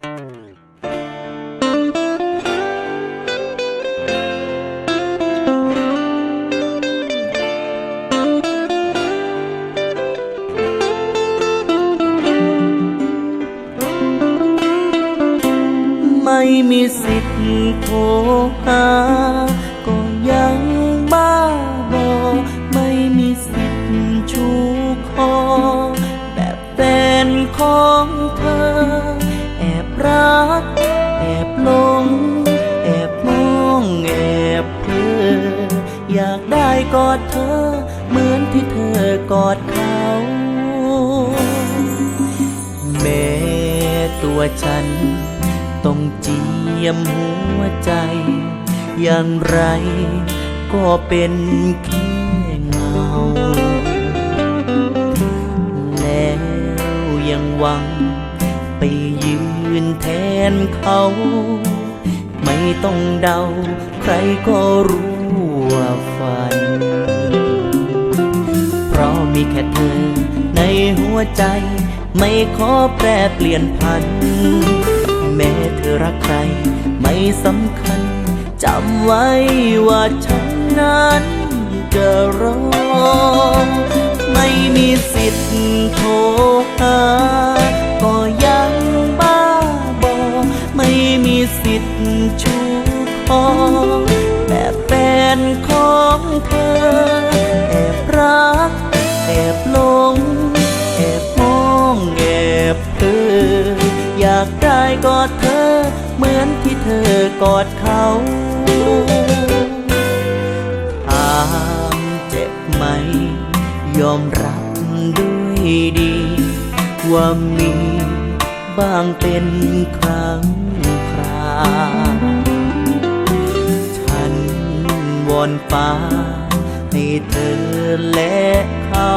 ไม่มีสิทธิ์โทรหาก็ยังบ้าบอ ไม่มีสิทธิ์ชูคอ แบบแฟนของเธอ กอดเธอ เหมือนที่เธอกอดเขา แม้ตัวฉัน ต้องเจียมหัวใจ อย่างไรก็เป็นแค่เงา แล้วยังหวัง ไปยืนแทนเขา ไม่ต้องเดา ใครก็รู้ว่า วใจ ไม่ขอแปรเปลี่ยนพัน แม้เธอรักใคร ไม่สำคัญจำไว้ว่าฉันนั้นจะรอ ไม่มีสิทธิ์โทรหาก็ยังบ้าบอ ไม่มีสิทธิ์ชูคอแบบแฟนของเธอแอบรักแอบหล เหมือนที่เธอกอดเขาถามเจ็บไหม ยอมรับด้วยดี ว่ามีบ้างเป็นครั้งคราวฉันวอนฟ้า ให้เธอและเขา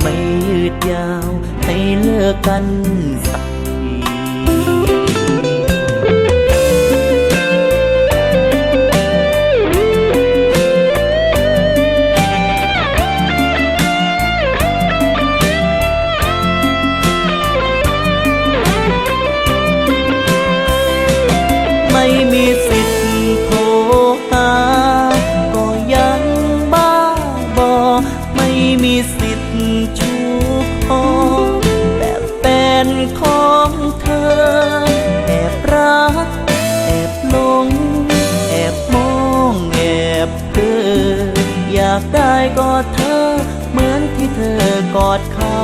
ไม่ยืดยาวให้เลิกกันสั ชูคอแบบแฟนของเธอ แอบรัก แอบลง แอบมองแอบเธอ อยากได้กอดเธอ เหมือนที่เธอกอดเขา